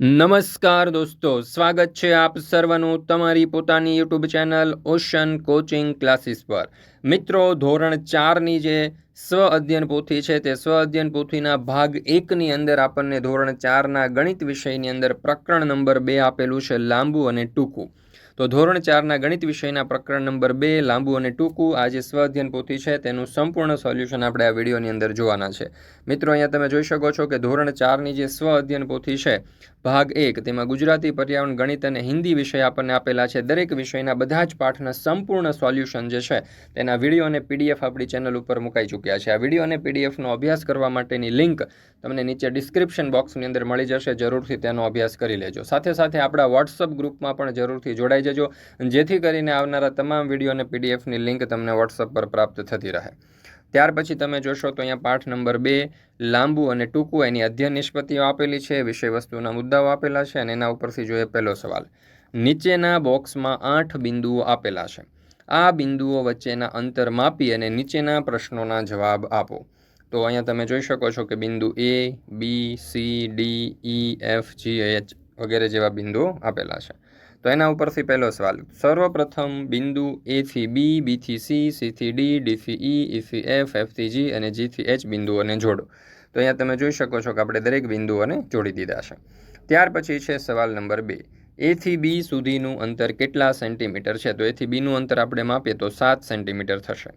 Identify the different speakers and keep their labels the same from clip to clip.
Speaker 1: નમસ્કાર દોસ્તો, સ્વાગત છે આપ સર્વનું તમારી પોતાની YouTube channel ocean coaching classes પર. મિત્રો, ધોરણ ચારની જે સ્વ અધ્યયન પોથી છે તે સ્વ અધ્યયન પોથીના ભાગ એકની અંદર આપણને ધોરણ ચારના ગણિત વિષયની અંદર પ્રકરણ નંબર બે આપેલું છે લાંબુ અને ટૂંકું. તો ધોરણ ચારના ગણિત વિષયના પ્રકરણ નંબર બે, લાંબુ અને ટૂંકું આ જે સ્વઅધ્યયન પોથી છે, તેનું સંપૂર્ણ સોલ્યુશન આપણે આ વિડીયોની અંદર જોવાના છે. મિત્રો, અહીંયા તમે જોઈ શકો છો કે ધોરણ ચારની જે સ્વ અધ્યયન પોથી છે, ભાગ એક, તેમાં ગુજરાતી પર્યાવરણ, ગણિત અને હિન્દી વિષય આપણને આપેલા છે. દરેક વિષયના બધા જ પાઠના સંપૂર્ણ સોલ્યુશન જે છે, તેના વીડિયો અને પીડીએફ આપણી ચેનલ ઉપર મુકાઈ ચૂક્યા છે. આ વીડિયો અને પીડીએફનો અભ્યાસ કરવા માટેની લિંક તમને નીચે ડિસ્ક્રિપ્શન બોક્સની અંદર મળી જશે. જરૂરથી તેનો અભ્યાસ કરી લેજો. સાથે સાથે આપણા વોટ્સઅપ ગ્રુપમાં પણ જરૂરથી જોડાઈ જજો. જેથી કરીને આવનારા તમામ વીડિયો અને પીડીએફની લિંક તમને વોટ્સઅપ પર પ્રાપ્ત થતી રહે. ત્યાર પછી તમે જોશો તો અહીંયા પાઠ નંબર બે, લાંબુ અને ટૂંકું એની અધ્યયન નિષ્પત્તિઓ આપેલી છે, વિષય વસ્તુના મુદ્દાઓ આપેલા છે અને એના ઉપરથી જોઈએ પહેલો સવાલ. નીચેના બોક્સમાં આઠ બિંદુઓ આપેલા છે. આ બિંદુઓ વચ્ચેના અંતર માપી અને નીચેના પ્રશ્નોના જવાબ આપો. તો અહીંયા તમે જોઈ શકો છો કે બિંદુ A B C D E F G H વગેરે જેવા બિંદુઓ આપેલા છે. તો એના ઉપરથી પહેલો સવાલ. સર્વપ્રથમ બિંદુ એથી બી બીથી સી સીથી ડી ડીથી ઈ ઈથી એફ એફથી જી અને જીથી એચ બિંદુઓને જોડો. તો અહીંયા તમે જોઈ શકો છો કે આપણે દરેક બિંદુઓને જોડી દીધા છે. ત્યાર પછી છે સવાલ નંબર બે. એથી બી સુધીનું અંતર કેટલા સેન્ટીમીટર છે? તો એથી બીનું અંતર આપણે માપીએ તો સાત સેન્ટીમીટર થશે.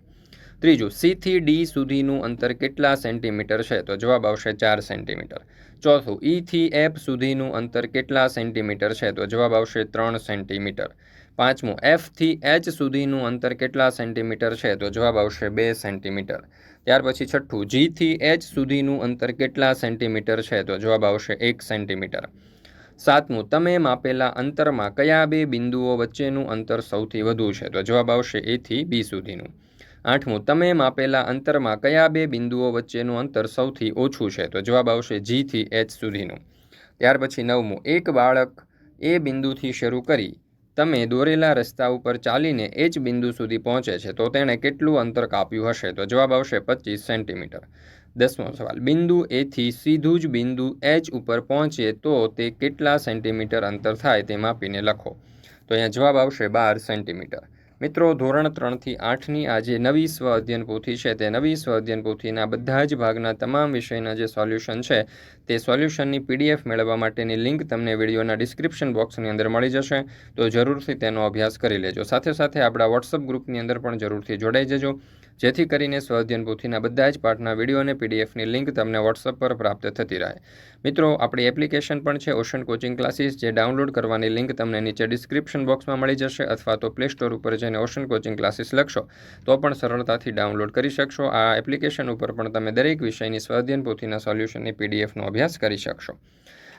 Speaker 1: ત્રીજું સીથી ડી સુધીનું અંતર કેટલા સેન્ટીમીટર છે? તો જવાબ આવશે ચાર સેન્ટીમીટર. ચોથું ઈથી એફ સુધીનું અંતર કેટલા સેન્ટીમીટર છે? તો જવાબ આવશે ત્રણ સેન્ટીમીટર. પાંચમું એફથી એચ સુધીનું અંતર કેટલા સેન્ટીમીટર છે? તો જવાબ આવશે બે સેન્ટીમીટર. ત્યાર પછી છઠ્ઠું જીથી એચ સુધીનું અંતર કેટલા સેન્ટીમીટર છે? તો જવાબ આવશે એક સેન્ટીમીટર. સાતમું, તમે માપેલા અંતરમાં કયા બે બિંદુઓ વચ્ચેનું અંતર સૌથી વધુ છે? તો જવાબ આવશે એથી બી સુધીનું. આઠમું, તમે માપેલા અંતરમાં કયા બે બિંદુઓ વચ્ચેનું અંતર સૌથી ઓછું છે? તો જવાબ આવશે જીથી એચ સુધીનું. ત્યાર પછી નવમું, એક બાળક એ બિંદુથી શરૂ કરી તમે દોરેલા રસ્તા ઉપર ચાલીને એચ બિંદુ સુધી પહોંચે છે, તો તેણે કેટલું અંતર કાપ્યું હશે? તો જવાબ આવશે પચીસ સેન્ટીમીટર. દસમો સવાલ, બિંદુ એથી સીધું જ બિંદુ એચ ઉપર પહોંચે તો તે કેટલા સેન્ટીમીટર અંતર થાય તે માપીને લખો. તો અહીંયા જવાબ આવશે બાર સેન્ટીમીટર. મિત્રો, ધોરણ ત્રણથી આઠની આ જે નવી સ્વ અધ્યયન પોથી છે. તે નવી સ્વ અધ્યયન પોથીના બધા જ ભાગના તમામ વિષયના જે સોલ્યુશન છે, તે સોલ્યુશનની પીડીએફ મેળવવા માટેની લિંક તમને વિડીયોના ડિસ્ક્રિપ્શન બોક્સની અંદર મળી જશે. તો જરૂરથી તેનો અભ્યાસ કરી લેજો. સાથે સાથે આપણા વોટ્સઅપ ગ્રુપની અંદર પણ જરૂરથી જોડાઈ જજો. જેથી કરીને સ્વાધ્યન પોથીના બધા જ પાઠના વીડિયો અને પીડીએફની લિંક તમને વોટ્સઅપ પર પ્રાપ્ત થતી રહે. મિત્રો, આપણી એપ્લિકેશન પણ છે ઓશન કોચિંગ ક્લાસીસ જે ડાઉનલોડ કરવાની લિંક તમને નીચે ડિસ્ક્રિપ્શન બોક્સમાં મળી જશે અથવા તો પ્લે સ્ટોર ઉપર જઈને ઓશન કોચિંગ ક્લાસીસ લખશો. તો પણ સરળતાથી ડાઉનલોડ કરી શકશો. આ એપ્લિકેશન ઉપર પણ તમે દરેક વિષયની સ્વાધ્યન પોથીના સોલ્યુશનની પીડીએફનો અભ્યાસ કરી શકશો.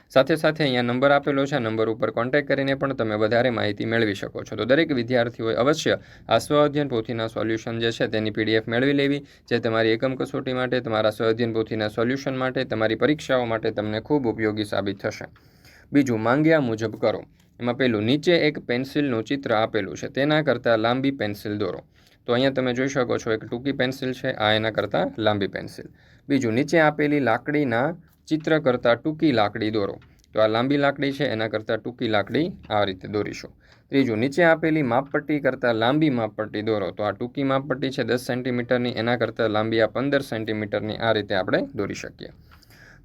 Speaker 1: સાથે સાથે અહીંયા નંબર આપેલો છે નંબર ઉપર કોન્ટેક્ટ કરીને પણ તમે વધારે માહિતી મેળવી શકો છો. તો દરેક વિદ્યાર્થીઓએ અવશ્ય આ સ્વ અધ્યયન પોથીના સોલ્યુશન જે છે તેની પીડીએફ મેળવી લેવી, જે તમારી એકમ કસોટી માટે, તમારા સ્વઅધ્યયન પોથીના સોલ્યુશન માટે, તમારી પરીક્ષાઓ માટે તમને ખૂબ ઉપયોગી સાબિત થશે. બીજું, માંગ્યા મુજબ કરો. એમાં પેલું, નીચે એક પેન્સિલનું ચિત્ર આપેલું છે, તેના કરતાં લાંબી પેન્સિલ દોરો. તો અહીંયા તમે જોઈ શકો છો, એક ટૂંકી પેન્સિલ છે, આ એના કરતાં લાંબી પેન્સિલ. બીજું, નીચે આપેલી લાકડીના ચિત્ર કરતાં ટૂંકી લાકડી દોરો. તો આ લાંબી લાકડી છે, એના કરતાં ટૂંકી લાકડી આ રીતે દોરીશું. ત્રીજું, નીચે આપેલી માપપટ્ટી કરતાં લાંબી માપપટ્ટી દોરો. તો આ ટૂંકી માપપટ્ટી છે, દસ સેન્ટીમીટરની, એના કરતાં લાંબી આ પંદર સેન્ટીમીટરની આ રીતે આપણે દોરી શકીએ.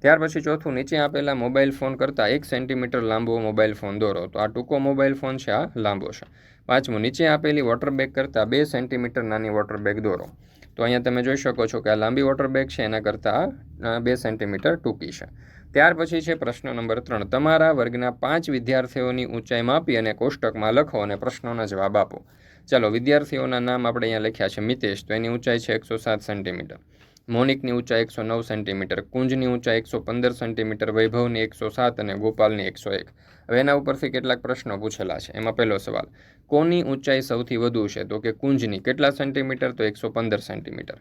Speaker 1: ત્યાર પછી ચોથું, નીચે આપેલા મોબાઈલ ફોન કરતાં એક સેન્ટીમીટર લાંબો મોબાઈલ ફોન દોરો. તો આ ટૂંકો મોબાઈલ ફોન છે, આ લાંબો છે. પાંચમું, નીચે આપેલી વોટર બેગ કરતાં બે સેન્ટીમીટર નાની વોટર બેગ દોરો. તો અહીંયા તમે જોઈ શકો છો કે આ લાંબી વોટર બેગ છે, એના કરતાં બે સેન્ટીમીટર ટૂંકી છે. ત્યાર પછી છે પ્રશ્ન નંબર ત્રણ. તમારા વર્ગના પાંચ વિદ્યાર્થીઓની ઊંચાઈ માપી અને કોષ્ટકમાં લખો અને પ્રશ્નોના જવાબ આપો. ચાલો, વિદ્યાર્થીઓના નામ આપણે અહીંયા લખ્યા છે. મિતેશ, તો એની ઊંચાઈ છે એકસો સાત સેન્ટીમીટર મોનિકની ઊંચાઈ એકસો નવ સેન્ટીમીટર, કુંજની ઊંચાઈ એકસો પંદર સેન્ટીમીટર, વૈભવની એકસો સાત અને ગોપાલની એકસો એક. હવે એના ઉપરથી કેટલાક પ્રશ્નો પૂછેલા છે. એમાં પહેલો સવાલ, કોની ઊંચાઈ સૌથી વધુ છે? તો કે કુંજની કેટલા સેન્ટીમીટર? તો એકસો પંદર સેન્ટીમીટર.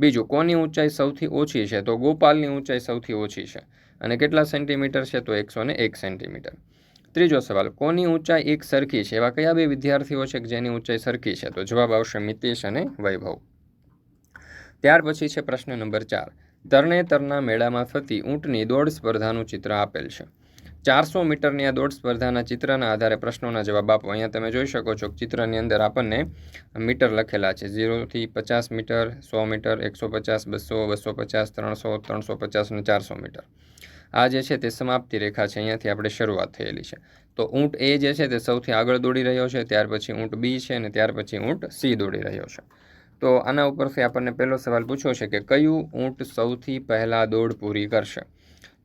Speaker 1: બીજું, કોની ઊંચાઈ સૌથી ઓછી છે? તો ગોપાલની ઊંચાઈ સૌથી ઓછી છે. અને કેટલા સેન્ટીમીટર છે? તો એકસો એક સેન્ટીમીટર. ત્રીજો સવાલ, કોની ઊંચાઈ એક સરખી છે? એવા કયા બે વિદ્યાર્થીઓ છે કે જેની ઊંચાઈ સરખી છે? તો જવાબ આવશે મિતેશ અને વૈભવ. ત્યાર પછી છે પ્રશ્ન નંબર ચાર. તરણેતરના મેળામાં થતી ઊંટની દોડ સ્પર્ધાનું ચિત્ર આપેલ છે. ચારસો મીટરની આ દોડ સ્પર્ધાના ચિત્રના આધારે પ્રશ્નોના જવાબ આપો. અહીંયા તમે જોઈ શકો છો ચિત્રની અંદર આપણને મીટર લખેલા છે. ઝીરોથી પચાસ મીટર, સો મીટર, એકસો પચાસ, બસો બસો પચાસ, ત્રણસો ત્રણસો પચાસ અને ચારસો મીટર. આ જે છે તે સમાપ્તિ રેખા છે. અહીંયાથી આપણે શરૂઆત થયેલી છે. તો ઊંટ એ જે છે તે સૌથી આગળ દોડી રહ્યો છે. ત્યાર પછી ઊંટ બી છે અને ત્યાર પછી ઊંટ સી દોડી રહ્યો છે. તો આના ઉપરથી આપણને પહેલો સવાલ પૂછ્યો છે કે કયું ઊંટ સૌથી પહેલાં દોડ પૂરી કરશે?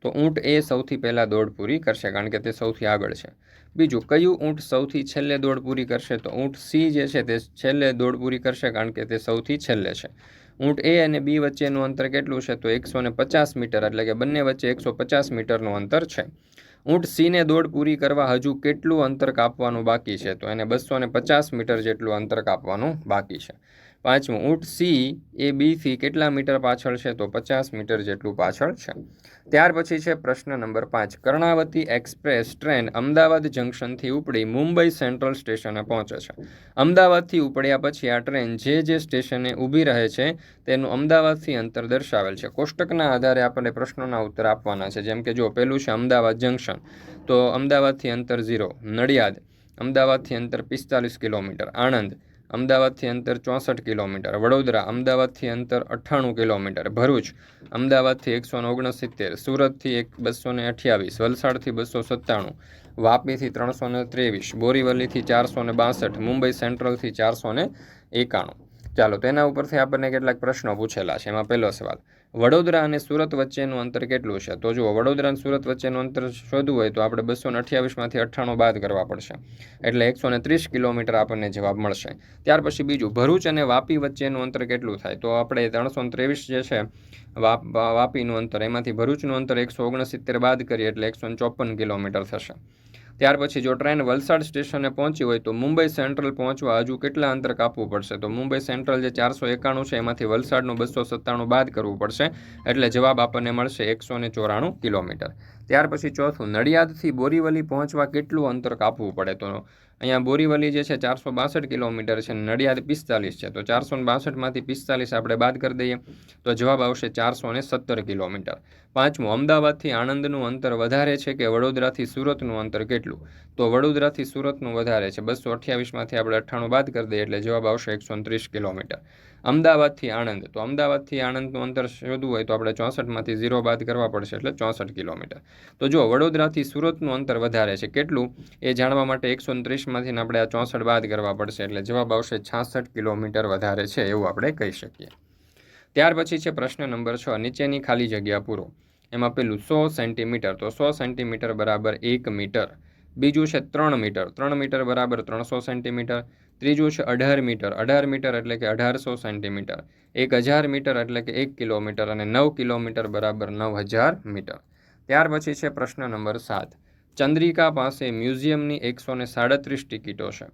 Speaker 1: તો ઊંટ એ સૌથી પહેલાં દોડ પૂરી કરશે કારણ કે તે સૌથી આગળ છે. બીજું, કયું ઊંટ સૌથી છેલ્લે દોડ પૂરી કરશે? તો ઊંટ સી જે છે તે છેલ્લે દોડ પૂરી કરશે કારણ કે તે સૌથી છેલ્લે છે. ઊંટ એ અને બી વચ્ચેનું અંતર કેટલું છે? તો એકસો ને પચાસ મીટર, એટલે કે બંને વચ્ચે એકસો પચાસ મીટરનું અંતર છે. ઊંટ સીને દોડ પૂરી કરવા હજુ કેટલું અંતર કાપવાનું બાકી છે? તો એને બસો ને પચાસ મીટર જેટલું અંતર કાપવાનું બાકી છે. પાંચમું, ઊંટ સી એ બીથી કેટલા મીટર પાછળ છે? તો પચાસ મીટર જેટલું પાછળ છે. ત્યાર પછી છે પ્રશ્ન નંબર પાંચ. કર્ણાવતી એક્સપ્રેસ ટ્રેન અમદાવાદ જંકશનથી ઉપડી મુંબઈ સેન્ટ્રલ સ્ટેશને પહોંચે છે. અમદાવાદથી ઉપડ્યા પછી આ ટ્રેન જે જે સ્ટેશને ઊભી રહે છે, તેનું અમદાવાદથી અંતર દર્શાવેલ છે. કોષ્ટકના આધારે આપણને પ્રશ્નોના ઉત્તર આપવાના છે. જેમ કે જો પહેલું છે અમદાવાદ જંકશન, તો અમદાવાદથી અંતર ઝીરો, નડિયાદ. અમદાવાદથી અંતર પિસ્તાલીસ કિલોમીટર. આણંદ. અમદાવાદથી અંતર ચોસઠ કિલોમીટર, વડોદરા અમદાવાદથી અંતર અઠ્ઠાણું કિલોમીટર, ભરૂચ અમદાવાદથી એકસો ઓગણસિત્તેર, સુરતથી એક બસો ને અઠ્યાવીસ, વલસાડથી બસો સત્તાણું, વાપીથી ત્રણસો ને ત્રેવીસ, બોરીવલીથી ચારસો ને બાસઠ, મુંબઈ સેન્ટ્રલથી ચારસો ને એકાણું. ચાલો તેના ઉપરથી આપણને કેટલાક પ્રશ્નો પૂછેલા છે. એમાં પહેલો સવાલ વડોદરા અને સુરત વચ્ચેનું અંતર કેટલું છે? તો જુઓ, વડોદરા અને સુરત વચ્ચેનું અંતર શોધવું હોય તો આપણે બસો ને અઠ્યાવીસમાંથી અઠ્ઠાણું બાદ કરવા પડશે. એટલે એકસો ને ત્રીસ કિલોમીટર આપણને જવાબ મળશે. ત્યાર પછી બીજું, ભરૂચ અને વાપી વચ્ચેનું અંતર કેટલું થાય? તો આપણે ત્રણસો ત્રેવીસ જે છે, વાપ, વાપીનું અંતર, એમાંથી ભરૂચનું અંતર એકસો ઓગણસિત્તેર બાદ કરીએ એટલે એકસો ચોપન કિલોમીટર થશે. ત્યાર પછી જો ટ્રેન વલસાડ સ્ટેશને પહોંચી હોય તો મુંબઈ સેન્ટ્રલ પહોંચવા હજુ કેટલા અંતર કાપવું પડશે? તો મુંબઈ સેન્ટ્રલ જે ચારસો એકાણું છે, એમાંથી વલસાડનું બસો સત્તાણું બાદ કરવું પડશે. એટલે જવાબ આપણને મળશે એકસો ને ચોરાણું કિલોમીટર. ત્યાર પછી ચોથું, નડિયાદથી બોરીવલી પહોંચવા કેટલું અંતર કાપવું પડે? તો અહીંયા બોરીવલી જે છે ચારસો બાસઠ કિલોમીટર છે, નડિયાદ પિસ્તાલીસ છે. તો ચારસો ને બાસઠમાંથી પિસ્તાલીસ આપણે બાદ કરી દઈએ, તો જવાબ આવશે ચારસો ને સત્તર કિલોમીટર. પાંચમું, અમદાવાદથી આણંદનું અંતર વધારે છે કે વડોદરાથી સુરતનું અંતર કેટલું? તો વડોદરાથી સુરતનું વધારે છે. બસો અઠ્યાવીસમાંથી આપણે અઠ્ઠાણું બાદ કરી દઈએ એટલે જવાબ આવશે એકસો ત્રીસ કિલોમીટર. અમદાવાદથી આણંદ. તો અમદાવાદથી આણંદનું અંતર શોધવું હોય તો આપણે ચોસઠમાંથી ઝીરો બાદ કરવા પડશે એટલે ચોસઠ કિલોમીટર. તો જો વડોદરાથી સુરતનું અંતર વધારે છે. કેટલું? એ જાણવા માટે એકસો ત્રીસમાંથી આપણે આ ચોસઠ બાદ કરવા પડશે એટલે જવાબ આવશે છાસઠ કિલોમીટર વધારે છે એવું આપણે કહી શકીએ. ત્યાર પછી છે પ્રશ્ન નંબર છ, નીચેની ખાલી જગ્યા પૂરો. એમાં પેલું સો સેન્ટીમીટર. તો સો સેન્ટીમીટર બરાબર એક મીટર. બીજું છે ત્રણ મીટર. ત્રણ મીટર બરાબર ત્રણસો સેન્ટીમીટર. ત્રીજું છે અઢાર મીટર. અઢાર મીટર એટલે કે અઢારસો સેન્ટીમીટર. એક હજાર મીટર એટલે કે એક કિલોમીટર અને નવ કિલોમીટર બરાબર નવ હજાર મીટર. ત્યાર પછી છે પ્રશ્ન નંબર સાત. ચંદ્રિકા પાસે મ્યુઝિયમની એકસો ને સાડત્રીસ ટિકિટો છે.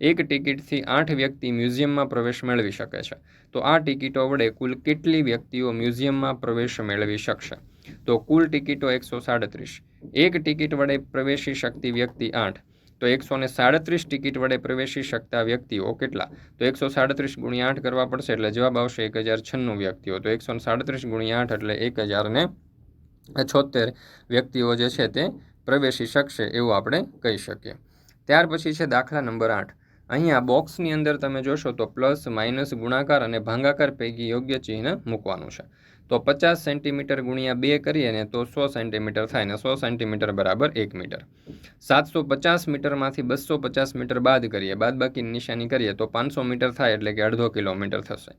Speaker 1: એક ટિકિટથી આઠ વ્યક્તિ મ્યુઝિયમમાં પ્રવેશ મેળવી શકે છે. તો આ ટિકિટો વડે કુલ કેટલી વ્યક્તિઓ મ્યુઝિયમમાં પ્રવેશ મેળવી શકશે? તો કુલ ટિકિટો એકસો સાડત્રીસ. એક ટિકિટ વડે પ્રવેશી શકતી વ્યક્તિ આઠ. તો એકસો ને સાડત્રીસ ટિકિટ વડે પ્રવેશી શકતા વ્યક્તિઓ કેટલા? તો એકસો સાડત્રીસ ગુણ્યા આઠ કરવા પડશે એટલે જવાબ આવશે એક હજાર છન્નું વ્યક્તિઓ. તો એકસો સાડત્રીસ ગુણ્યા આઠ એટલે એક હજાર ને છોતેર વ્યક્તિઓ જે છે તે પ્રવેશી શકશે એવું આપણે કહી શકીએ. ત્યાર પછી છે દાખલા નંબર આઠ. અહીંયા બોક્સની અંદર તમે જોશો તો પ્લસ માઇનસ ગુણાકાર અને ભાંગાકાર પૈકી યોગ્ય ચિહ્ન મૂકવાનું છે. તો પચાસ સેન્ટીમીટર ગુણ્યા બે કરીએ ને તો સો સેન્ટીમીટર થાય ને સો સેન્ટીમીટર બરાબર એક મીટર. સાતસો પચાસ મીટરમાંથી બસો પચાસ મીટર બાદ કરીએ બાદ બાકીની નિશાની કરીએ તો પાંચસો મીટર થાય એટલે કે અડધો કિલોમીટર થશે.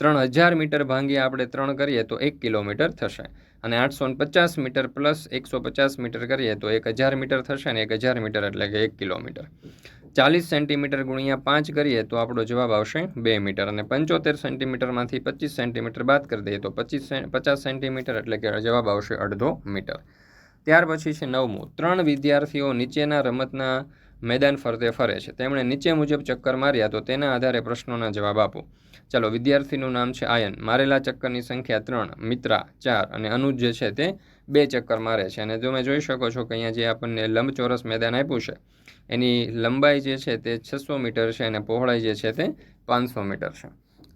Speaker 1: ત્રણ હજાર મીટર ભાંગી આપણે ત્રણ કરીએ તો એક કિલોમીટર થશે. અને આઠસો પચાસ મીટર પ્લસ એકસો પચાસ મીટર કરીએ તો એક હજાર મીટર થશે ને એક હજાર મીટર એટલે કે એક કિલોમીટર. ચાલીસ સેન્ટીમીટર ગુણ્યા પાંચ કરીએ તો આપણો જવાબ આવશે બે મીટર. અને પંચોતેર સેન્ટીમીટરમાંથી પચીસ સેન્ટીમીટર બાદ કરી દઈએ તો પચીસ પચાસ સેન્ટીમીટર એટલે કે જવાબ આવશે અડધો મીટર. ત્યાર પછી છે નવમું. ત્રણ વિદ્યાર્થીઓ નીચેના રમતના મેદાન ફરતે ફરે છે. તેમણે નીચે મુજબ ચક્કર માર્યા તો તેના આધારે પ્રશ્નોના જવાબ આપો. ચાલો, વિદ્યાર્થીનું નામ છે આયન. મારેલા ચક્કરની સંખ્યા ત્રણ, મિત્રા ચાર અને અનુજ જે છે તે બે ચક્કર મારે છે. અને તમે જોઈ શકો છો કે અહીંયા જે આપણને લંબચોરસ મેદાન આપ્યું છે, એની લંબાઈ જે છે તે છસો મીટર છે અને પહોળાઈ જે છે તે પાંચસો મીટર છે.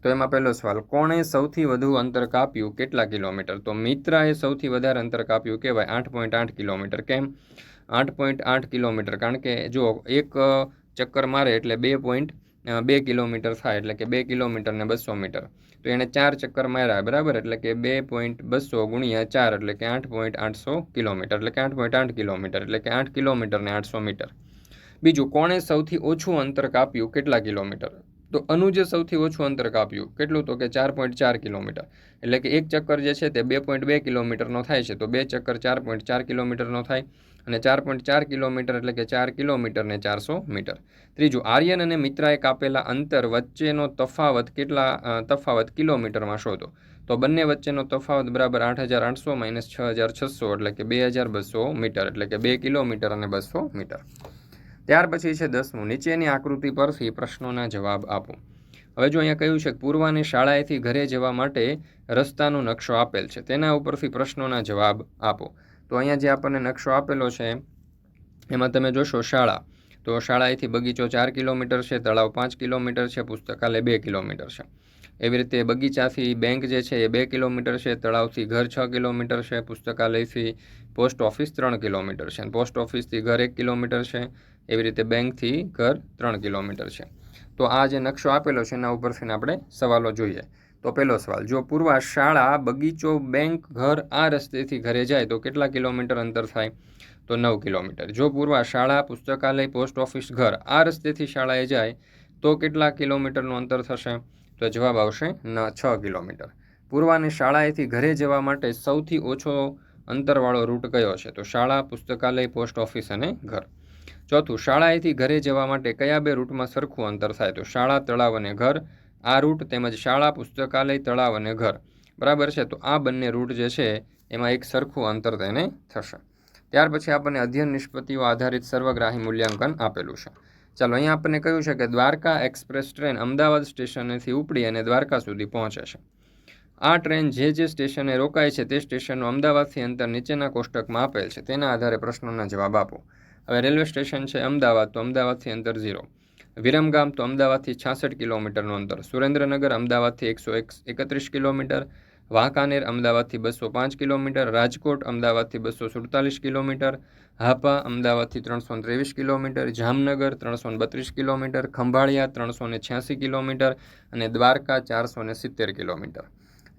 Speaker 1: તો એમાં પહેલો સવાલ, કોણે સૌથી વધુ અંતર કાપ્યું કેટલા કિલોમીટર? તો મિત્રાએ સૌથી વધારે અંતર કાપ્યું કહેવાય આઠ પોઈન્ટ આઠ કિલોમીટર. કેમ? આઠ પોઈન્ટ આઠ કિલોમીટર. કારણ કે જો એક ચક્કર મારે એટલે બે પોઈન્ટ બે કિલોમીટર થાય, એટલે કે બે કિલોમીટર ને બસો મીટર. તો એણે ચાર ચક્કર માર્યા, બરાબર? એટલે કે બે પોઈન્ટ બસો ગુણ્યા ચાર, એટલે કે આઠ પોઈન્ટ આઠસો કિલોમીટર, એટલે કે આઠ પોઈન્ટ આઠ કિલોમીટર, એટલે કે આઠ કિલોમીટર ને આઠસો મીટર. બીજું, કોણે સૌથી ઓછું અંતર કાપ્યું કેટલા કિલોમીટર? તો અનુજે સૌથી ઓછું અંતર કાપ્યું કેટલું? તો કે ચાર પોઈન્ટ ચાર કિલોમીટર. એટલે કે એક ચક્કર જે છે તે બે પોઈન્ટ બે કિલોમીટરનો થાય છે. તો બે ચક્કર ચાર પોઈન્ટ ચાર કિલોમીટરનો થાય. અને ચાર પોઈન્ટ ચાર કિલોમીટર એટલે કે ચાર કિલોમીટર ને ચારસો મીટર. ત્રીજું, આર્યન અને મિત્રાએ કાપેલા અંતર વચ્ચેનો તફાવત કેટલા તફાવત કિલોમીટરમાં શોધો? તો બંને વચ્ચેનો તફાવત બરાબર આઠ હજાર આઠસો માઇનસ છ હજાર છસો એટલે કે બે હજાર બસો મીટર એટલે કે બે કિલોમીટર અને બસો મીટર. ત્યાર પછી છે દસમું, નીચેની આકૃતિ પરથી પ્રશ્નોના જવાબ આપો. હવે જો અહીંયા કહ્યું છે કે પૂર્વાની શાળાએથી ઘરે જવા માટે રસ્તાનો નકશો આપેલ છે, તેના ઉપરથી પ્રશ્નોના જવાબ આપો. તો અહીંયા જે આપણને નકશો આપેલો છે, એમાં તમે જોશો શાળા. તો શાળાએથી બગીચો ચાર કિલોમીટર છે, તળાવ પાંચ કિલોમીટર છે, પુસ્તકાલય બે કિલોમીટર છે. એવી રીતે બગીચાથી બેંક જે છે એ બે કિલોમીટર છે, તળાવથી ઘર છ કિલોમીટર છે, પુસ્તકાલયથી પોસ્ટ ઓફિસ ત્રણ કિલોમીટર છે પોસ્ટ ઓફિસથી ઘર એક કિલોમીટર છે. એવી રીતે બેંકથી ઘર ત્રણ કિલોમીટર છે. તો આ જે નકશો આપેલો છે, એના ઉપરથી આપણે સવાલો જોઈએ. તો પહેલો સવાલ, જો પૂર્વા શાળા, બગીચો, બેંક, ઘર આ રસ્તેથી ઘરે જાય, તો કેટલા કિલોમીટર અંતર થાય? તો નવ કિલોમીટર. જો પૂર્વા શાળા, પુસ્તકાલય, પોસ્ટ ઓફિસ, ઘર આ રસ્તેથી શાળાએ જાય, તો કેટલા કિલોમીટરનું અંતર થશે? તો જવાબ આવશે ન, છ કિલોમીટર. પૂર્વાને શાળાએથી ઘરે જવા માટે સૌથી ઓછો અંતરવાળો રૂટ કયો છે? તો શાળા, પુસ્તકાલય, પોસ્ટ ઓફિસ અને ઘર. ચોથું, શાળાએથી ઘરે જવા માટે કયા બે રૂટમાં સરખું અંતર થાય? તો શાળા, તળાવ અને ઘર. આ રૂટ તેમજ શાળા, પુસ્તકાલય, તળાવ અને ઘર. બરાબર છે? તો આ બંને રૂટ જે છે, એમાં એક સરખું અંતર તેને થશે. ત્યાર પછી આપણને અધ્યયન નિષ્પત્તિઓ આધારિત સર્વગ્રાહી મૂલ્યાંકન આપેલું છે. ચાલો, અહીંયા આપણને કહ્યું છે કે દ્વારકા એક્સપ્રેસ ટ્રેન અમદાવાદ સ્ટેશનેથી ઉપડી અને દ્વારકા સુધી પહોંચે છે. આ ટ્રેન જે જે સ્ટેશને રોકાય છે, તે સ્ટેશનનું અમદાવાદથી અંતર નીચેના કોષ્ટકમાં આપેલ છે. તેના આધારે પ્રશ્નોના જવાબ આપો. હવે રેલવે સ્ટેશન છે અમદાવાદ, તો અમદાવાદથી અંતર ઝીરો. વિરમગામ તો અમદાવાદથી છાસઠ કિલોમીટરનું અંતર, સુરેન્દ્રનગર અમદાવાદથી એકસો એકત્રીસ કિલોમીટર, વાંકાનેર અમદાવાદથી બસો પાંચ કિલોમીટર, રાજકોટ અમદાવાદથી બસો સુડતાલીસ કિલોમીટર, હાપા અમદાવાદથી ત્રણસો ત્રેવીસ કિલોમીટર, જામનગર ત્રણસો બત્રીસ કિલોમીટર, ખંભાળિયા ત્રણસો છ્યાસી કિલોમીટર અને દ્વારકા ચારસો સિત્તેર કિલોમીટર.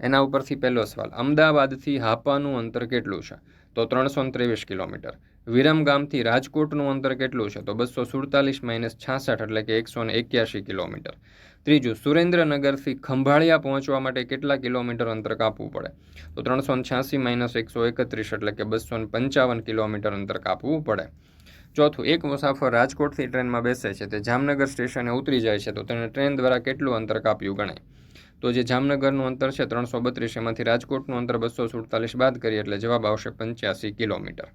Speaker 1: એના ઉપરથી પહેલો સવાલ, અમદાવાદથી હાપાનું અંતર કેટલું છે? તો ત્રણસો ત્રેવીસ કિલોમીટર. વિરમગામથી રાજકોટનું અંતર કેટલું છે? તો બસો સુડતાલીસ માઇનસ છાસઠ એટલે કે એકસો ને એક્યાસી કિલોમીટર. ત્રીજું, સુરેન્દ્રનગરથી ખંભાળિયા પહોંચવા માટે કેટલા કિલોમીટર અંતર કાપવું પડે? તો ત્રણસો છ્યાસી માઇનસ એકસો એકત્રીસ એટલે કે બસો પંચાવન કિલોમીટર અંતર કાપવું પડે. ચોથું, એક મુસાફર રાજકોટથી ટ્રેનમાં બેસે છે, તે જામનગર સ્ટેશને ઉતરી જાય છે, તો તેને ટ્રેન દ્વારા કેટલું અંતર કાપ્યું ગણાય? તો જે જામનગરનું અંતર છે, ત્રણસો બત્રીસ, એમાંથી રાજકોટનું અંતર બસો સુડતાલીસ બાદ કરીએ એટલે જવાબ આવશે પંચ્યાસી કિલોમીટર.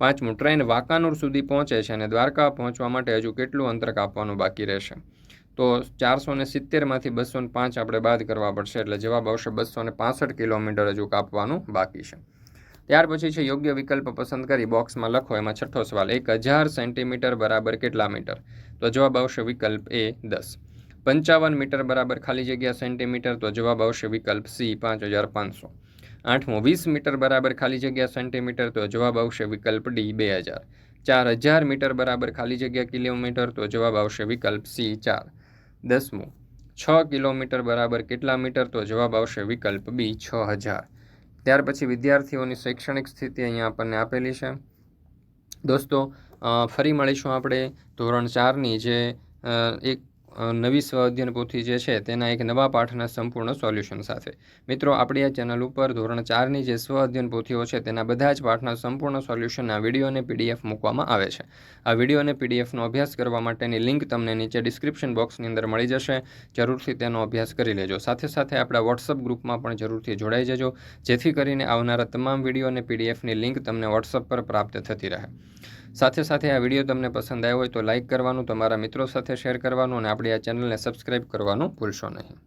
Speaker 1: પાંચમું, ટ્રેન વાંકાનુર સુધી પહોંચે છે અને દ્વારકા પહોંચવા માટે હજુ કેટલું અંતર કાપવાનું બાકી રહેશે? તો ચારસો ને સિત્તેરમાંથી બસો ને પાંચ આપણે બાદ કરવા પડશે, એટલે જવાબ આવશે બસો ને પાસઠ કિલોમીટર હજુ કાપવાનું બાકી છે. ત્યાર પછી છે યોગ્ય વિકલ્પ પસંદ કરી બોક્સમાં લખો, એમાં છઠ્ઠો સવાલ, એક હજાર સેન્ટીમીટર બરાબર કેટલા મીટર? તો જવાબ આવશે વિકલ્પ એ દસ. પંચાવન મીટર બરાબર ખાલી જગ્યા સેન્ટીમીટર, તો જવાબ આવશે વિકલ્પ સી, પાંચ હજાર પાંચસો. આઠમો, વીસ મીટર બરાબર ખાલી જગ્યા સેન્ટીમીટર, તો જવાબ આવશે વિકલ્પ ડી, બે હજાર. ચાર હજાર મીટર બરાબર ખાલી જગ્યા કિલોમીટર, તો જવાબ આવશે વિકલ્પ સી, ચાર. દસમું, છ કિલોમીટર બરાબર કેટલા મીટર, તો જવાબ આવશે વિકલ્પ બી, છ હજાર. ત્યાર પછી વિદ્યાર્થીઓની શૈક્ષણિક સ્થિતિ અહીંયા આપણને આપેલી છે. દોસ્તો ફરી મળીશું આપણે ધોરણ ચારની જે એક નવી સ્વ અધ્યયન પોથી જે છે તેના એક નવા પાઠના સંપૂર્ણ સોલ્યુશન સાથે. મિત્રો, આપણી આ ચેનલ ઉપર ધોરણ ચારની જે સ્વ અધ્યયન પોથીઓ છે તેના બધા જ પાઠના સંપૂર્ણ સોલ્યુશનના વીડિયો અને પીડીએફ મૂકવામાં આવે છે. આ વીડિયો અને પીડીએફનો અભ્યાસ કરવા માટેની લિંક તમને નીચે ડિસ્ક્રિપ્શન બોક્સની અંદર મળી જશે. જરૂરથી તેનો અભ્યાસ કરી લેજો. સાથે સાથે આપણા વોટ્સઅપ ગ્રુપમાં પણ જરૂરથી જોડાઈ જજો. જેથી કરીને આવનારા તમામ વીડિયો અને પીડીએફની લિંક તમને વોટ્સઅપ પર પ્રાપ્ત થતી રહે. સાથે સાથે આ વીડિયો તમને પસંદ આવ્યો હોય તો લાઇક કરવાનું, તમારા મિત્રો સાથે શેર કરવાનું અને આપણી આ ચેનલને સબસ્ક્રાઈબ કરવાનું ભૂલશો નહીં.